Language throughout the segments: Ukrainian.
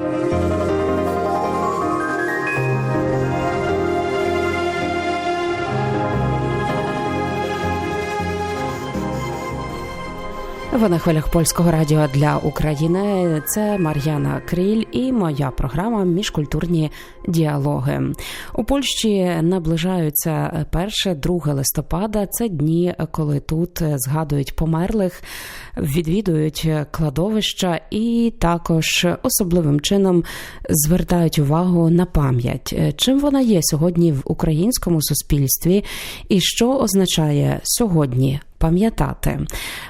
Thank you. Ви на хвилях польського радіо для України. Це Мар'яна Кріль і моя програма Міжкультурні діалоги у Польщі. Наближаються 1-2 листопада. Це дні, коли тут згадують померлих, відвідують кладовища і також особливим чином звертають увагу на пам'ять. Чим вона є сьогодні в українському суспільстві, і що означає сьогодні пам'ятати.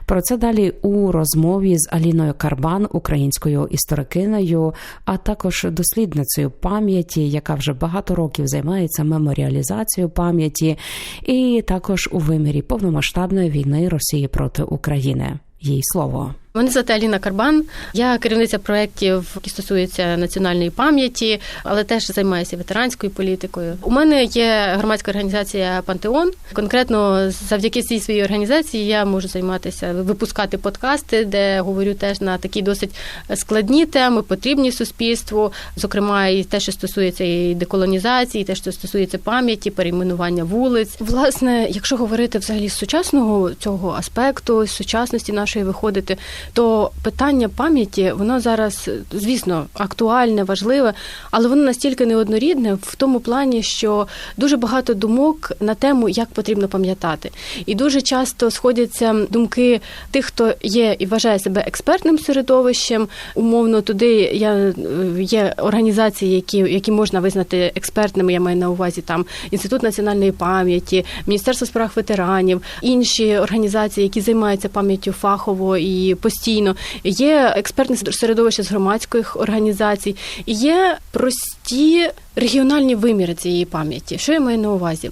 Про це далі у розмові з Аліною Карбан, українською історикинею, а також дослідницею пам'яті, яка вже багато років займається меморіалізацією пам'яті, і також у вимірі повномасштабної війни Росії проти України. Їй слово. Мене звати Аліна Карбан. Я керівниця проєктів, які стосуються національної пам'яті, але теж займаюся ветеранською політикою. У мене є громадська організація Пантеон. Конкретно завдяки цій своїй організації я можу займатися випускати подкасти, де говорю теж на такі досить складні теми, потрібні суспільству, зокрема, і те, що стосується і деколонізації, і те, що стосується пам'яті, перейменування вулиць. Власне, якщо говорити взагалі з сучасного цього аспекту, з сучасності нашої виходити то питання пам'яті воно зараз, звісно, актуальне, важливе, але воно настільки неоднорідне в тому плані, що дуже багато думок на тему, як потрібно пам'ятати, і дуже часто сходяться думки тих, хто є і вважає себе експертним середовищем. Умовно, туди я є організації, які які можна визнати експертними. Я маю на увазі там інститут національної пам'яті, міністерство справ ветеранів, інші організації, які займаються пам'яттю фахово і постійно. Є експертне середовище з громадських організацій, є прості регіональні виміри цієї пам'яті. Що я маю на увазі?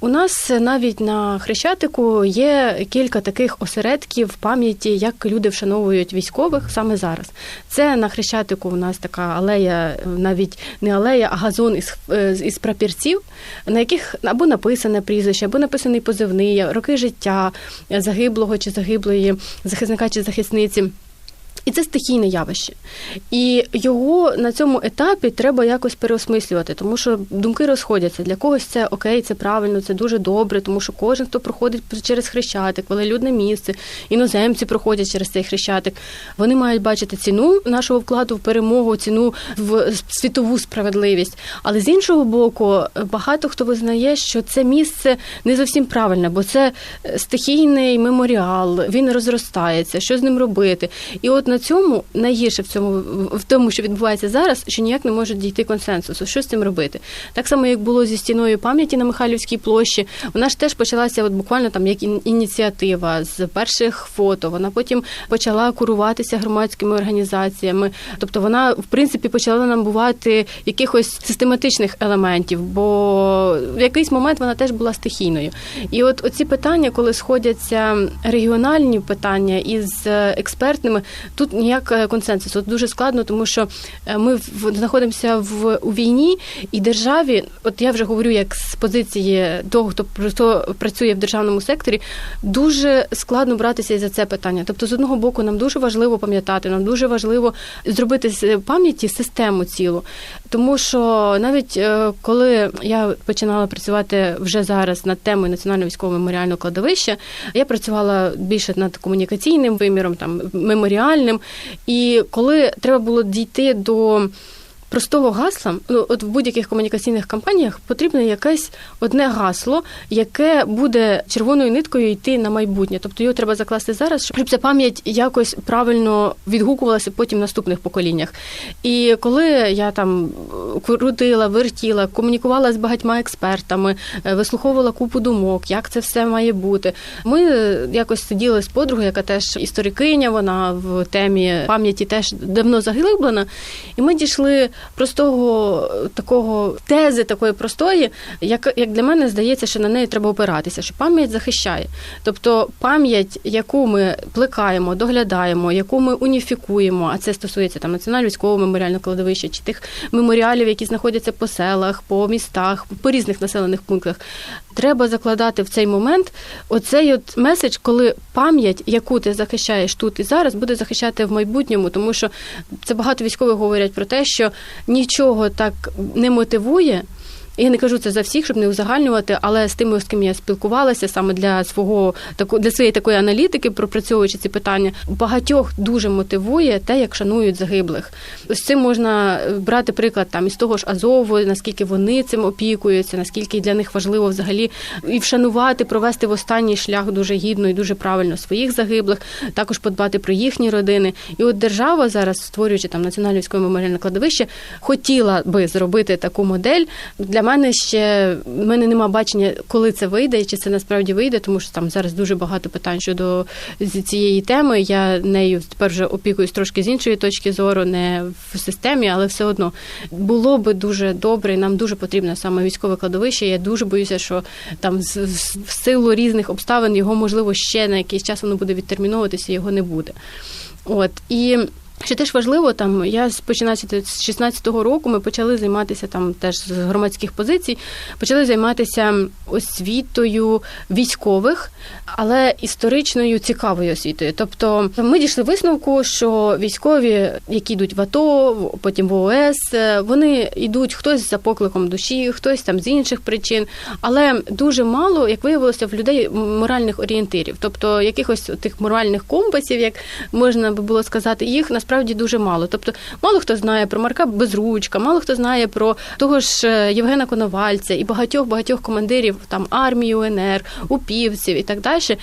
У нас навіть на Хрещатику є кілька таких осередків пам'яті, як люди вшановують військових саме зараз. Це на Хрещатику у нас така алея, навіть не алея, а газон із із прапірців, на яких або написане прізвище, або написаний позивний, роки життя загиблого чи загиблої захисника чи захисниці. І це стихійне явище. І його на цьому етапі треба якось переосмислювати, тому що думки розходяться. Для когось це окей, це правильно, це дуже добре, тому що кожен, хто проходить через хрещатик, велелюдне місце, іноземці проходять через цей хрещатик. Вони мають бачити ціну нашого вкладу в перемогу, ціну в світову справедливість. Але з іншого боку, багато хто визнає, що це місце не зовсім правильне, бо це стихійний меморіал, він розростається, що з ним робити. І от на цьому найгірше в цьому в тому, що відбувається зараз, що ніяк не може дійти консенсусу. Що з цим робити? Так само, як було зі стіною пам'яті на Михайлівській площі, вона ж теж почалася, от буквально там як ініціатива з перших фото. Вона потім почала куруватися громадськими організаціями. Тобто вона, в принципі, почала набувати якихось систематичних елементів, бо в якийсь момент вона теж була стихійною. І от оці питання, коли сходяться регіональні питання із експертними, тут ніяк е, консенсусу. Дуже складно, тому що е, ми знаходимося в у війні і державі. От я вже говорю, як з позиції того, хто хто працює в державному секторі, дуже складно братися за це питання. Тобто, з одного боку, нам дуже важливо пам'ятати, нам дуже важливо зробити з пам'яті систему цілу. Тому що навіть е, коли я починала працювати вже зараз над темою національного військового меморіального кладовища, я працювала більше над комунікаційним виміром, там меморіальним. І коли треба було дійти до простого гасла, ну от в будь-яких комунікаційних кампаніях потрібне якесь одне гасло, яке буде червоною ниткою йти на майбутнє. Тобто його треба закласти зараз, щоб ця пам'ять якось правильно відгукувалася потім в наступних поколіннях. І коли я там крутила, вертіла, комунікувала з багатьма експертами, е, вислуховувала купу думок, як це все має бути. Ми якось сиділи з подругою, яка теж історикиня, вона в темі пам'яті теж давно заглиблена, і ми дійшли простого такого тези, такої простої, як як для мене здається, що на неї треба опиратися, що пам'ять захищає. Тобто пам'ять, яку ми плекаємо, доглядаємо, яку ми уніфікуємо, а це стосується там національного військового меморіального кладовища чи тих меморіалів, які знаходяться по селах, по містах, по різних населених пунктах. Треба закладати в цей момент оцей от меседж, коли пам'ять, яку ти захищаєш тут і зараз, буде захищати в майбутньому, тому що це багато військових говорять про те, що нічого так не мотивує. Я не кажу це за всіх, щоб не узагальнювати, але з тими, з ким я спілкувалася саме для свого для своєї такої аналітики, пропрацьовуючи ці питання, багатьох дуже мотивує те, як шанують загиблих. Ось цим можна брати приклад там із того ж Азову, наскільки вони цим опікуються, наскільки для них важливо взагалі і вшанувати, провести в останній шлях дуже гідно і дуже правильно своїх загиблих, також подбати про їхні родини. І от держава зараз, створюючи там національне військове меморіальне кладовище, хотіла би зробити таку модель для мене ще в мене нема бачення, коли це вийде, і чи це насправді вийде, тому що там зараз дуже багато питань щодо цієї теми. Я нею тепер вже опікуюсь трошки з іншої точки зору, не в системі, але все одно було би дуже добре. і Нам дуже потрібно саме військове кладовище. Я дуже боюся, що там в силу різних обставин його можливо ще на якийсь час воно буде відтерміновуватися, його не буде. От і. Що теж важливо, там я починаючи з 16-го року, ми почали займатися там теж з громадських позицій, почали займатися освітою військових, але історичною цікавою освітою. Тобто ми дійшли висновку, що військові, які йдуть в АТО, потім в ООС, вони йдуть хтось за покликом душі, хтось там з інших причин, але дуже мало, як виявилося, в людей моральних орієнтирів, тобто якихось тих моральних компасів, як можна би було сказати, їх насправді дуже мало. Тобто, мало хто знає про Марка Безручка, мало хто знає про того ж е, Євгена Коновальця і багатьох багатьох командирів там армії УНР, упівців і так далі.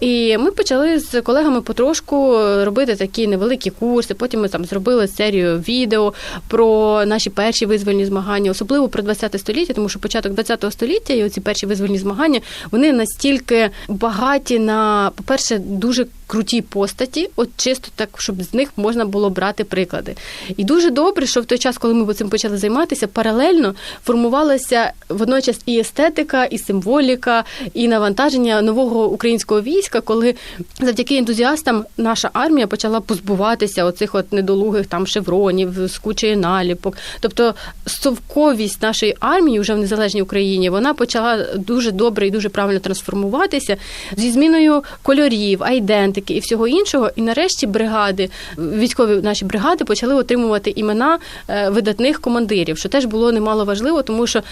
І ми почали з колегами потрошку робити такі невеликі курси. Потім ми там зробили серію відео про наші перші визвольні змагання, особливо про 20 століття, тому що початок 20 століття і оці перші визвольні змагання вони настільки багаті на, по-перше, дуже круті постаті, от чисто так, щоб з них можна було брати приклади. І дуже добре, що в той час, коли ми цим почали займатися, паралельно формувалася водночас і естетика, і символіка, і навантаження нового українського війська, коли завдяки ентузіастам наша армія почала позбуватися оцих от недолугих там шевронів, з кучею наліпок. Тобто совковість нашої армії вже в незалежній Україні вона почала дуже добре і дуже правильно трансформуватися зі зміною кольорів, айдент аналітики і всього іншого. І нарешті бригади, військові наші бригади почали отримувати імена е, видатних командирів, що теж було немало важливо, тому що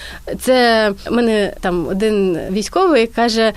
це мене там один військовий каже.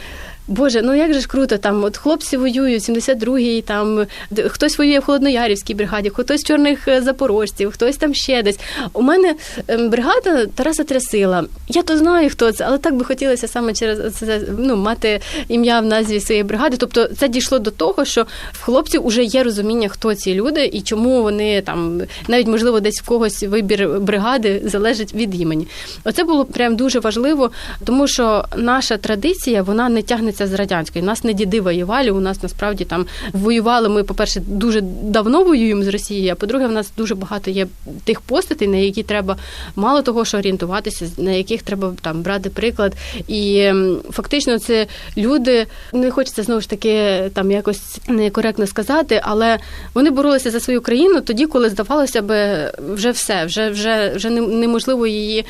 Боже, ну як же ж круто, там от хлопці воюють, 72-й, там хтось воює в Холодноярівській бригаді, хтось чорних е, запорожців, хтось там ще десь. У мене ем, бригада Тараса Трясила. Я то знаю, хто це, але так би хотілося саме через це ну, мати ім'я в назві своєї бригади. Тобто це дійшло до того, що в хлопців вже є розуміння, хто ці люди і чому вони там навіть можливо десь в когось вибір бригади залежить від імені. Оце було прям дуже важливо, тому що наша традиція вона не тягнеться це з радянської. У нас не діди воювали. У нас насправді там воювали. Ми, по-перше, дуже давно воюємо з Росією. А по-друге, в нас дуже багато є тих постатей, на які треба мало того, що орієнтуватися, на яких треба там брати приклад. І фактично, це люди не хочеться знову ж таки там якось некоректно сказати, але вони боролися за свою країну тоді, коли здавалося би вже все, вже вже вже неможливо її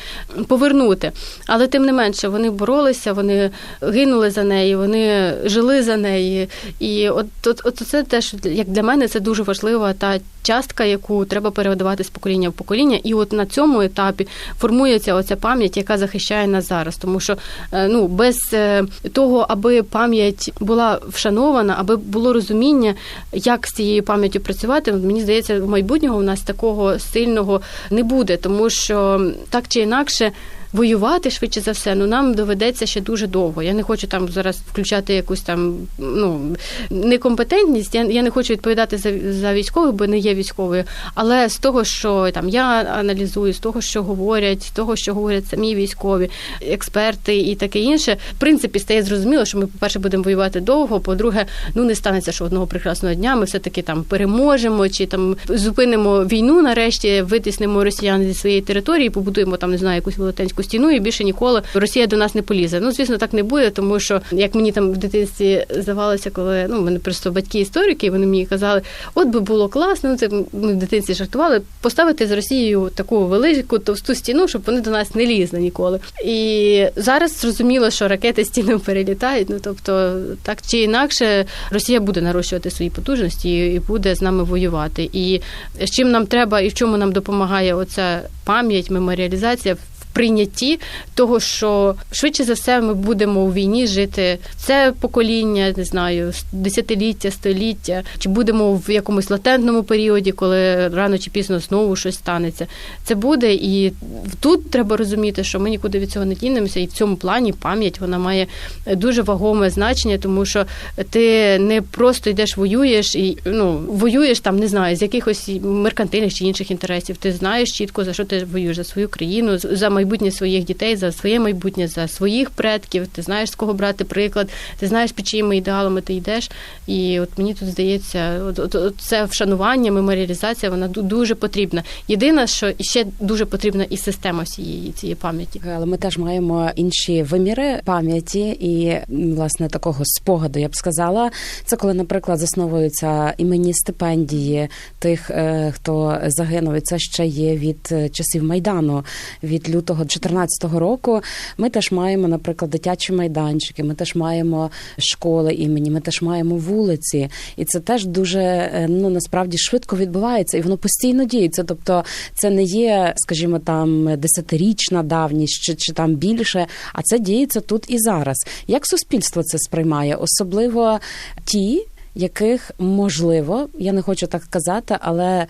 повернути. Але тим не менше вони боролися, вони гинули за неї вони жили за неї. І от, от, от це теж як для мене це дуже важлива та частка, яку треба передавати з покоління в покоління. І от на цьому етапі формується оця пам'ять, яка захищає нас зараз. Тому що е, ну без е, того, аби пам'ять була вшанована, аби було розуміння, як з цією пам'яттю працювати, мені здається, в майбутнього у нас такого сильного не буде, тому що так чи інакше воювати швидше за все, ну нам доведеться ще дуже довго. Я не хочу там зараз включати якусь там ну некомпетентність. Я я не хочу відповідати за за військових, бо не є військовою. Але з того, що там я аналізую, з того, що говорять, з того, що говорять самі військові експерти і таке інше, в принципі, стає зрозуміло, що ми, по перше, будемо воювати довго. По-друге, ну не станеться, що одного прекрасного дня ми все таки там переможемо, чи там зупинимо війну, нарешті витиснемо росіян зі своєї території, побудуємо там, не знаю, якусь велетенську Київську стіну, і більше ніколи Росія до нас не полізе. Ну звісно, так не буде, тому що як мені там в дитинстві здавалося, коли ну мене просто батьки історики, вони мені казали, от би було класно. Ну це ми в дитинстві жартували, поставити з Росією таку велику товсту стіну, щоб вони до нас не лізли ніколи. І зараз зрозуміло, що ракети стіну перелітають. Ну тобто, так чи інакше, Росія буде нарощувати свої потужності і буде з нами воювати. І з чим нам треба, і в чому нам допомагає оця пам'ять, меморіалізація прийнятті того, що швидше за все ми будемо у війні жити це покоління, не знаю, десятиліття, століття, чи будемо в якомусь латентному періоді, коли рано чи пізно знову щось станеться. Це буде, і тут треба розуміти, що ми нікуди від цього не дінемося, і в цьому плані пам'ять вона має дуже вагоме значення, тому що ти не просто йдеш, воюєш і ну воюєш там, не знаю, з якихось меркантильних чи інших інтересів. Ти знаєш чітко за що ти воюєш за свою країну, за майбутнє своїх дітей, за своє майбутнє, за своїх предків. Ти знаєш з кого брати приклад, ти знаєш під чиїми ідеалами ти йдеш. І от мені тут здається, от, от, от це вшанування, меморіалізація, вона дуже потрібна. Єдине, що ще дуже потрібна і система всієї цієї пам'яті. Але ми теж маємо інші виміри пам'яті і власне такого спогаду, я б сказала. Це коли, наприклад, засновуються іменні стипендії тих, е, хто загинув. Це ще є від е, часів майдану, від лютого лютого 2014 року ми теж маємо, наприклад, дитячі майданчики, ми теж маємо школи імені, ми теж маємо вулиці, і це теж дуже е, ну насправді швидко відбувається, і воно постійно діється. Тобто, це не є, скажімо, там десятирічна давність чи, чи там більше, а це діється тут і зараз. Як суспільство це сприймає, особливо ті, яких можливо, я не хочу так казати, але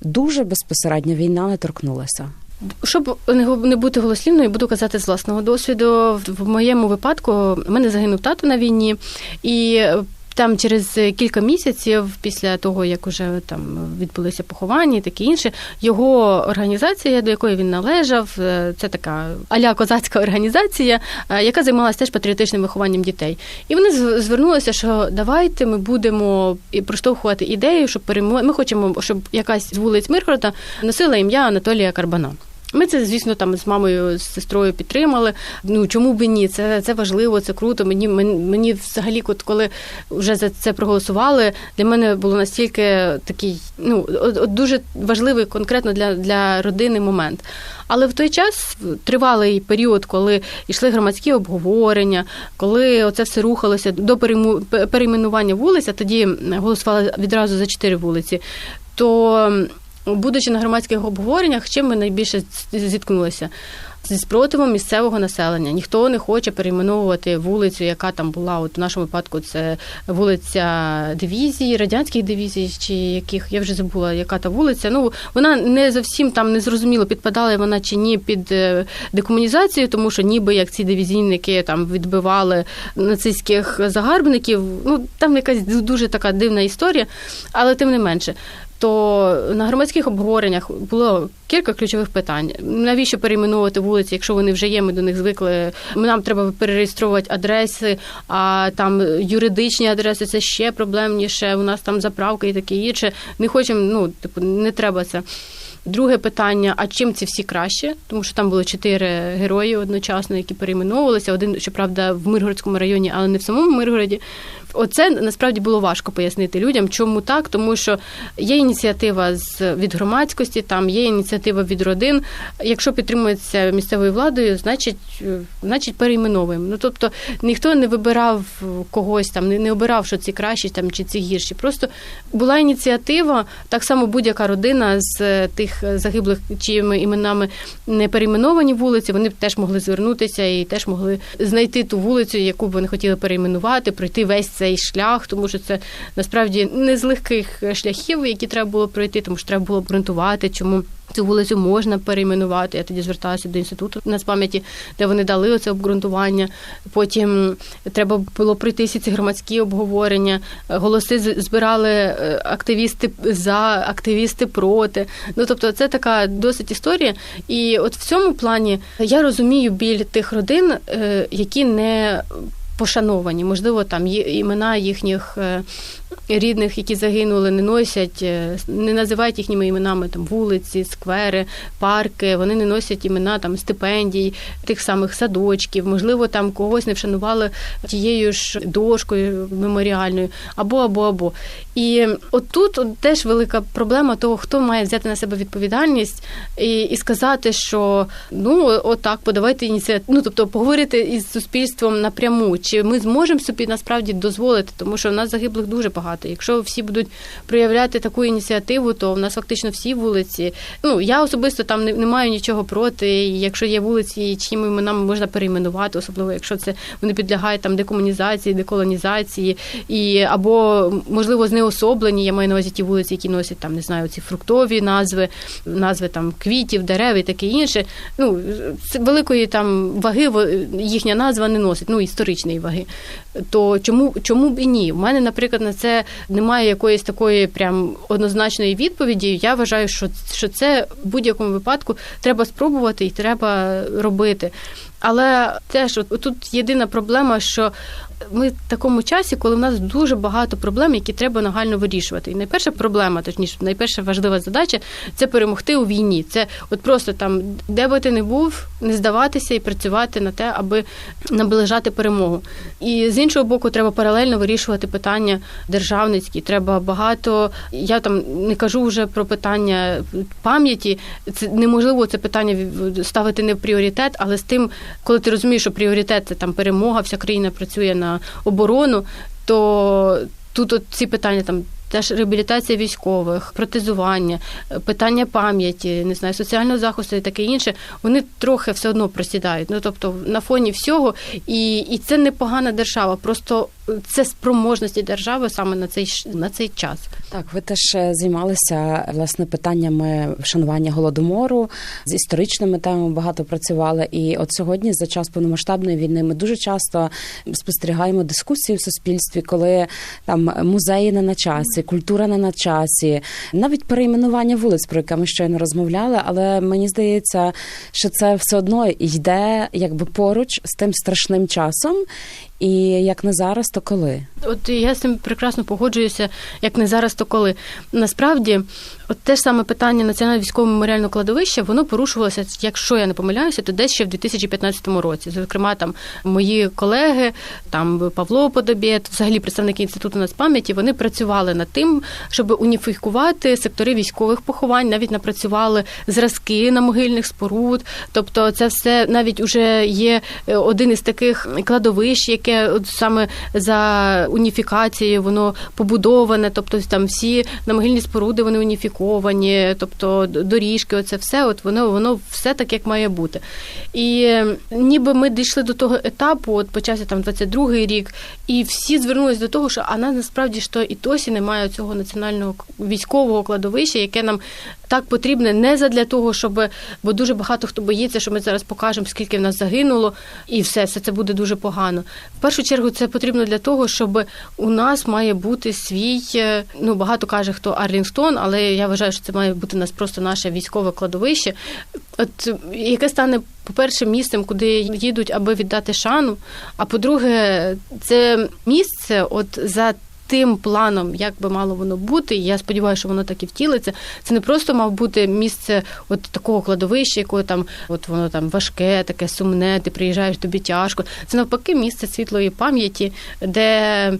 дуже безпосередньо війна не торкнулася. Щоб не бути голослівною, буду казати з власного досвіду. В моєму випадку в мене загинув тато на війні, і там через кілька місяців, після того як уже там відбулися поховання, і таке інше, його організація, до якої він належав, е, це така аля козацька організація, е, яка займалася теж патріотичним вихованням дітей. І вони звернулися, що давайте ми будемо проштовхувати ідею, щоб переймо... Ми хочемо, щоб якась з вулиць Миргорода носила ім'я Анатолія Карбана. Ми це, звісно, там з мамою, з сестрою підтримали. Ну чому б і ні? Це це важливо, це круто. Мені мені взагалі, от коли вже за це проголосували, для мене було настільки такий, ну от, дуже важливий конкретно для, для родини момент. Але в той час тривалий період, коли йшли громадські обговорення, коли оце все рухалося до перейменування вулиць, а тоді голосували відразу за чотири вулиці. То будучи на громадських обговореннях, чим ми найбільше зіткнулися? Зі спротивом місцевого населення ніхто не хоче перейменовувати вулицю, яка там була. От в нашому випадку це вулиця дивізії, радянських дивізій, чи яких я вже забула, яка та вулиця. Ну вона не зовсім там не зрозуміло, підпадала вона чи ні під е, декомунізацію, тому що ніби як ці дивізійники там відбивали нацистських загарбників. Ну там якась дуже така дивна історія, але тим не менше то на громадських обговореннях було кілька ключових питань. Навіщо перейменувати вулиці, якщо вони вже є, ми до них звикли. Нам треба перереєструвати адреси, а там юридичні адреси це ще проблемніше. У нас там заправки і таке інше. Не хочемо, ну типу, не треба це. Друге питання: а чим ці всі краще? Тому що там було чотири герої одночасно, які перейменовувалися. Один, щоправда, в Миргородському районі, але не в самому Миргороді. Оце насправді було важко пояснити людям, чому так, тому що є ініціатива з від громадськості, там є ініціатива від родин. Якщо підтримується місцевою владою, значить, значить перейменовуємо. Ну тобто ніхто не вибирав когось там, не, не обирав, що ці кращі там чи ці гірші. Просто була ініціатива, так само будь-яка родина з тих загиблих, чиїми іменами не перейменовані вулиці, вони б теж могли звернутися і теж могли знайти ту вулицю, яку б вони хотіли перейменувати, пройти весь цей шлях, тому що це насправді не з легких шляхів, які треба було пройти, тому що треба було обґрунтувати, чому. Цю вулицю можна перейменувати. Я тоді зверталася до інституту нацпам'яті, де вони дали оце обґрунтування. Потім треба було пройти всі ці громадські обговорення. Голоси збирали е, активісти за, активісти проти. Ну тобто, це така досить історія. І от в цьому плані я розумію біль тих родин, е, які не пошановані. Можливо, там є імена їхніх е, рідних, які загинули, не носять, е, не називають їхніми іменами там вулиці, сквери, парки. Вони не носять імена там стипендій, тих самих садочків. Можливо, там когось не вшанували тією ж дошкою меморіальною, або або або. І отут от теж велика проблема того, хто має взяти на себе відповідальність і, і сказати, що ну отак, подавайте ініціативу. Ну тобто поговорити із суспільством напряму, чи ми зможемо собі насправді дозволити, тому що в нас загиблих дуже багато. Якщо всі будуть проявляти таку ініціативу, то в нас фактично всі вулиці. Ну я особисто там не, не маю нічого проти. Якщо є вулиці, чиїми іменами можна перейменувати, особливо якщо це вони підлягають там декомунізації, деколонізації, і або можливо знеособлені. Я маю на увазі ті вулиці, які носять там не знаю, ці фруктові назви, назви там квітів, дерев і таке інше. Ну це великої там ваги їхня назва не носить, ну історичної ваги. То чому чому б і ні? У мене, наприклад, на це немає якоїсь такої прям однозначної відповіді. Я вважаю, що, що це в будь-якому випадку треба спробувати і треба робити. Але теж от тут єдина проблема, що ми в такому часі, коли в нас дуже багато проблем, які треба нагально вирішувати. І найперша проблема, точніше, найперша важлива задача це перемогти у війні. Це от просто там, де би ти не був, не здаватися і працювати на те, аби наближати перемогу. І з іншого боку, треба паралельно вирішувати питання державницькі. Треба багато. Я там не кажу вже про питання пам'яті. Це неможливо це питання ставити не в пріоритет, але з тим, коли ти розумієш, що пріоритет це там перемога, вся країна працює на оборону, то тут от ці питання там. Теж реабілітація військових, протезування, питання пам'яті, не знаю, соціального захисту і таке інше, вони трохи все одно просідають. Ну тобто на фоні всього, і і це непогана держава, просто це спроможності держави саме на цей на цей час. Так, ви теж е, займалися власне питаннями вшанування голодомору з історичними темами багато працювали. І от сьогодні, за час повномасштабної війни, ми дуже часто спостерігаємо дискусії в суспільстві, коли там музеї не на часі, культура не на часі, навіть перейменування вулиць, про яке ми щойно розмовляли. Але мені здається, що це все одно йде якби поруч з тим страшним часом. І як не зараз, то коли? От я з цим прекрасно погоджуюся, як не зараз, то коли. Насправді, от те ж саме питання національного військового меморіального кладовища, воно порушувалося, якщо я не помиляюся, то десь ще в 2015 році. Зокрема, там мої колеги, там Павло Подобєт, взагалі представники інституту нацпам'яті, вони працювали над тим, щоб уніфікувати сектори військових поховань, навіть напрацювали зразки на могильних споруд. Тобто, це все навіть уже є один із таких кладовищ, яке от саме за уніфікацією воно побудоване, тобто там всі намогильні споруди вони уніфіковані, тобто доріжки, оце все, от воно воно все так, як має бути. І ніби ми дійшли до того етапу, от почався там 22-й рік, і всі звернулись до того, що а нас насправді що і досі немає цього національного військового кладовища, яке нам так потрібне не задля того, щоб бо дуже багато хто боїться, що ми зараз покажемо, скільки в нас загинуло, і все, все це буде дуже погано. В першу чергу це потрібно для того, щоб у нас має бути свій. Ну багато каже хто Арлінгтон, але я вважаю, що це має бути у нас просто наше військове кладовище. От яке стане, по-перше, місцем, куди їдуть, аби віддати шану. А по-друге, це місце, от за тим планом, як би мало воно бути, і я сподіваюся, що воно так і втілиться. Це не просто мав бути місце от такого кладовища, якого там от воно там важке, таке сумне, ти приїжджаєш, тобі тяжко. Це навпаки місце світлої пам'яті, де.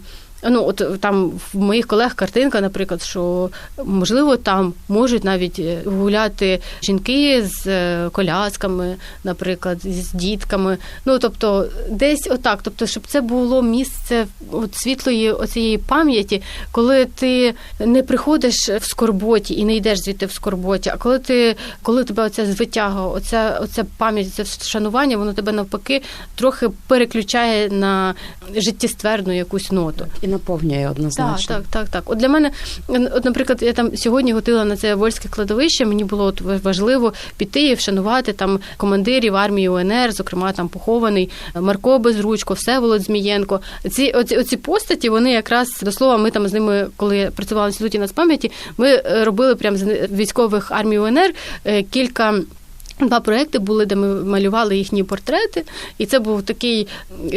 Ну, от там в моїх колег картинка, наприклад, що можливо там можуть навіть гуляти жінки з колясками, наприклад, з дітками. Ну тобто, десь отак. Тобто, щоб це було місце от світлої оцієї пам'яті, коли ти не приходиш в скорботі і не йдеш звідти в скорботі, а коли ти, коли тебе оця звитяга, оця, оця пам'ять, це вшанування, воно тебе навпаки трохи переключає на життєстверну якусь ноту і наповнює однозначно. Так, так, так, так. От для мене, от, наприклад, я там сьогодні готила на це вольське кладовище. Мені було от важливо піти і вшанувати там командирів армії УНР, зокрема там похований Марко Безручко, Всеволод Змієнко. Ці оці, оці постаті, вони якраз до слова, ми там з ними, коли працювали в інституті нацпам'яті, ми робили прямо з військових армій УНР кілька Два проекти були, де ми малювали їхні портрети, і це був такий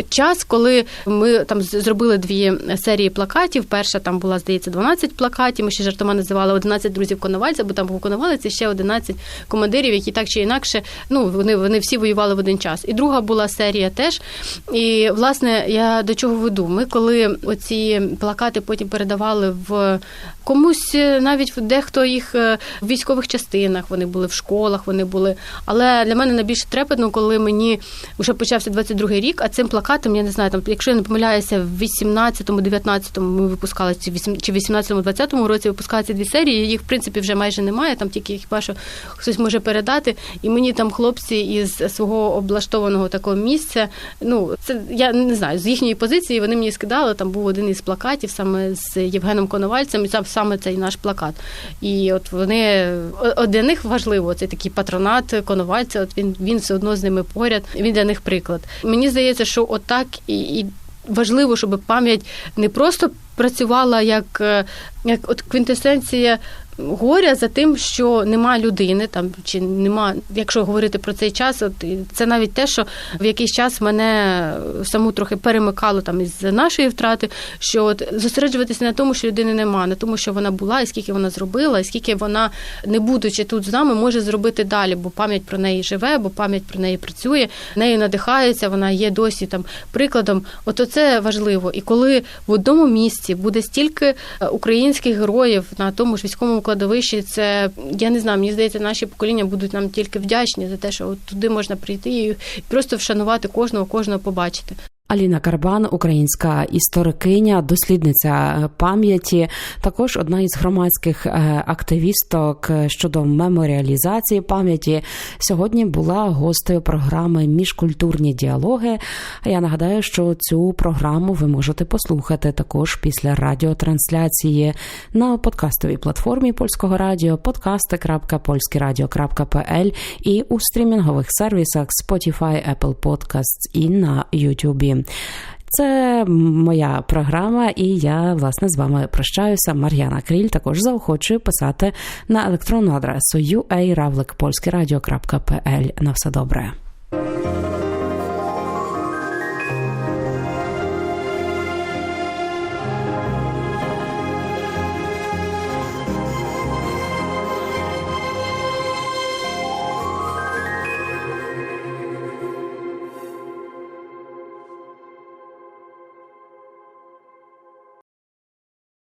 час, коли ми там зробили дві серії плакатів. Перша там була, здається, 12 плакатів. Ми ще жартома називали 11 друзів Коновальця, бо там був Коновалець і ще 11 командирів, які так чи інакше, ну вони вони всі воювали в один час. І друга була серія теж. І власне я до чого веду? Ми коли оці плакати потім передавали в комусь, навіть дехто їх в військових частинах, вони були в школах, вони були. Але для мене найбільш трепетно, коли мені вже почався 22-й рік, а цим плакатом, я не знаю, там, якщо я не помиляюся, в 18-му, 19-му ми випускали ці чи 18-му, 20-му році випускали дві серії. Їх в принципі вже майже немає. Там тільки хіба що хтось може передати. І мені там хлопці із свого облаштованого такого місця. Ну це я не знаю, з їхньої позиції вони мені скидали. Там був один із плакатів саме з Євгеном Коновальцем, і це саме цей наш плакат. І от вони для них важливо цей такий патронат коновальця. От він він все одно з ними поряд. Він для них приклад. Мені здається, що отак і, і важливо, щоб пам'ять не просто працювала як, е, як от квінтесенція горя за тим, що нема людини, там чи нема, якщо говорити про цей час, от це навіть те, що в якийсь час мене саму трохи перемикало там із нашої втрати, що от зосереджуватися на тому, що людини нема, на тому, що вона була, і скільки вона зробила, і скільки вона, не будучи тут з нами, може зробити далі, бо пам'ять про неї живе, бо пам'ять про неї працює, нею надихається, вона є досі там прикладом. От це важливо. І коли в одному місці буде стільки українських героїв на тому ж військовому кладовищі, це я не знаю, мені здається, наші покоління будуть нам тільки вдячні за те, що от туди можна прийти і просто вшанувати кожного, кожного побачити. Аліна Карбан, українська історикиня, дослідниця пам'яті, також одна із громадських е, активісток щодо меморіалізації пам'яті. Сьогодні була гостею програми Міжкультурні діалоги. Я нагадаю, що цю програму ви можете послухати також після радіотрансляції на подкастовій платформі польського радіо podcasty.polskiradio.pl і у стрімінгових сервісах Spotify, Apple Podcasts і на YouTube. Це моя програма, і я власне з вами прощаюся. Мар'яна Кріль також заохочую писати на електронну адресу uaravlikpolskiradio.pl. На все добре.